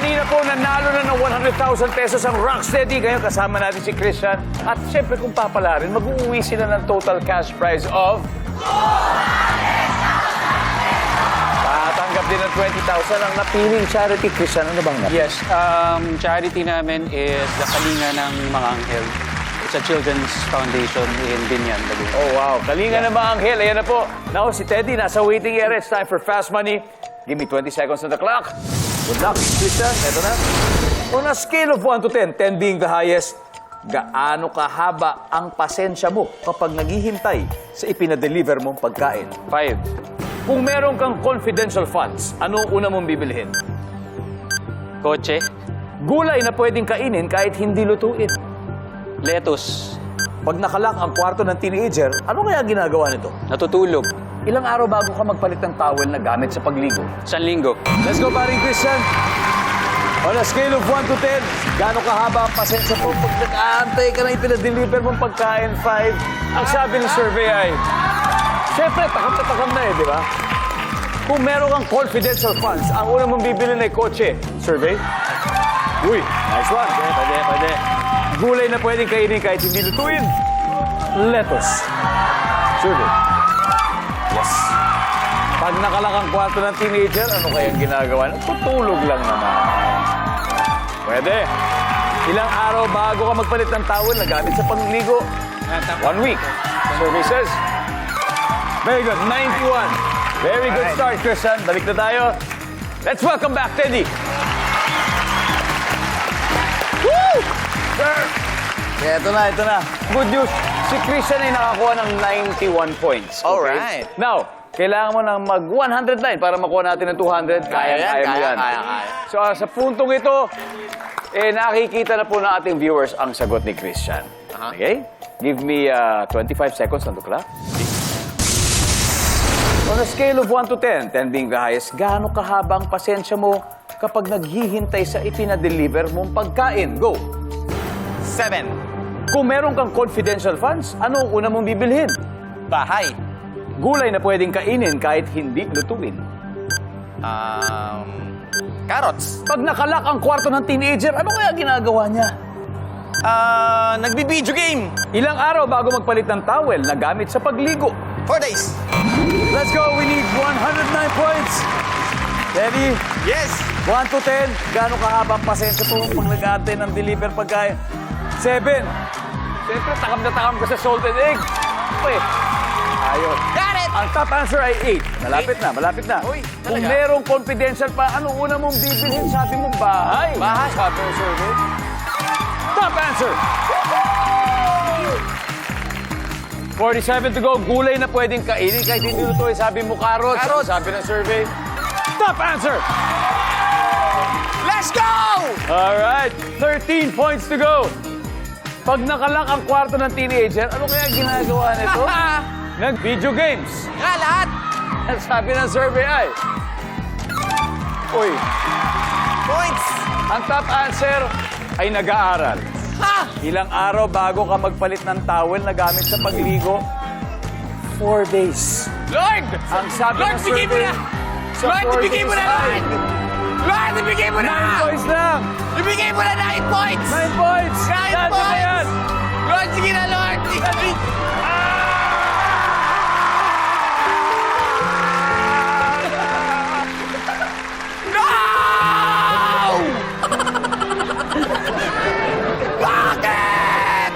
Kanina po, nanalo na ng 100,000 pesos ang Rocksteady. Ngayon, kasama natin si Christian. At siyempre, kung papalarin, mag-uwi sila ng total cash prize of... Tatanggap din ng 20,000 ang napiling charity. Christian, ano bang napili? Yes, um, charity namin is the Kalinga ng Mga Anghel. It's a children's foundation in Binyan, Laguna. Oh, wow. Kalinga na mga anghel. Ayan na po. Now, si Teddy, nasa waiting area. It's time for fast money. Give me 20 seconds on the clock. Good luck, Christian. Ito na. On a scale of 1 to 10, 10 being the highest, gaano kahaba ang pasensya mo kapag naghihintay sa ipinadeliver mong pagkain? Five. Kung meron kang confidential funds, anong una mong bibilhin? Kotse. Gulay na pwedeng kainin kahit hindi lutuin. Lettuce. Pag nakalak ang kwarto ng teenager, ano kaya ginagawa nito? Natutulog. Ilang araw bago ka magpalit ng towel na gamit sa pagligo? San linggo. Let's go, paring Christian. On a scale of 1 to 10, gaano kahaba ang pasensya mo pag nag-aantay ka na ipinadeliver mong pagkain? 5. Ang sabi ng survey ay, Siyempre, takam na takam na eh, di ba? Kung meron kang confidential funds, ang una mong bibili na kotse. Survey? Uy, nice one. Pwede, pwede, pwede. Gulay na pwedeng kainin kahit hindi lutuin. Lettuce. Survey. Yes. Pag nakalakang kwarto ng teenager, ano kayang ginagawa? Tutulog lang naman. Pwede. Ilang araw bago ka magpalit ng towel na gamit sa pangligo? One week. Survey says. Very good. 91. Very good start, Christian. Balik na tayo. Let's welcome back, Teddy. Ito na, ito na. Good news. Si Christian ay nakakuha ng 91 points. Alright. Now, kailangan mo nang mag 109 para makuha natin ng 200. Kaya, Kaya yan, kaya, kaya, yan. kaya, kaya. So, ah, sa puntong ito, eh, nakikita na po ng ating viewers ang sagot ni Christian. Okay? Give me uh, 25 seconds on the clock. On a scale of 1 to 10, 10 being the highest, gaano kahaba ang pasensya mo kapag naghihintay sa ipinadeliver mong pagkain? Go! Seven. Kung meron kang confidential funds, ano ang una mong bibilhin? Bahay. Gulay na pwedeng kainin kahit hindi lutuin. Um, carrots. Pag nakalak ang kwarto ng teenager, ano kaya ginagawa niya? Ah, nagbi-video game. Ilang araw bago magpalit ng towel na gamit sa pagligo. Four days. Let's go! We need 109 points! Ready? Yes. 1 to 10, gaano kahaba ang pasensya po pag nag-aantay ng deliver pagkain? 7. Siyempre, takam na takam ka sa salted egg. Uy, ayos. Got it. Ang top answer ay 8. Malapit na, malapit na. Uy, Kung talaga? merong confidential pa, ano una mong bibilhin? Sabi mo, bahay. Bahay. Sabi ng survey. Top answer! 47 to go. Gulay na pwedeng kainin kahit hindi lutuin. Sabi mo, carrots. Carrots. Sabi ng survey. Top answer! Let's go. All right, 13 points to go. Pag nakalak ang kwarto ng teenager, ano kaya ginagawa nito? Nag-video games. Nga lahat. Sabi ng survey ay... Uy, Points. ang top answer ay nag-aaral. Ha. Ilang araw bago ka magpalit ng towel na gamit sa pagligo? Four days. Lord. Ang sabi Lord, ng bigay mo survey, na. Lord, four ibigay mo na, Lord. Lord, ibigay mo na. Nine points lang! Ibigay mo na nine points. Nine points! Nine Nasa na yan? points. Lord, sige na, Lord. No! Bakit?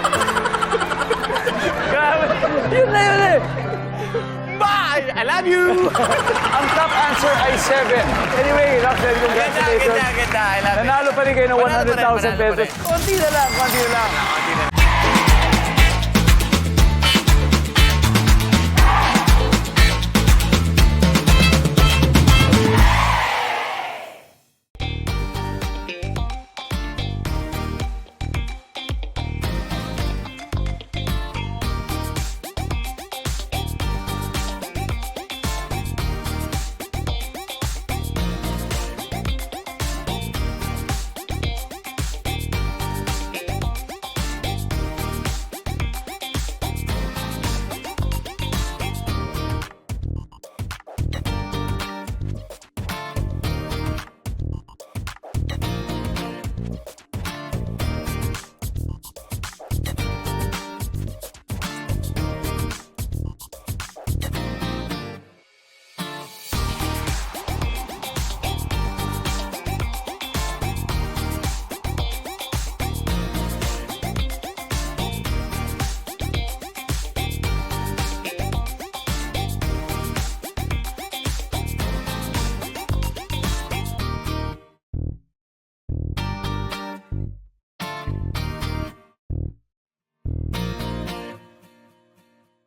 Grabe. Yun na yun eh. Bye! I love you! Answer ay 7. Anyway, Roxanne, Ganda, congratulations. ganda, ganda. It. Nanalo pa rin kayo ng Panalo pa rin, 100,000 panalo pa pesos. Konti na lang, konti na lang. Konti na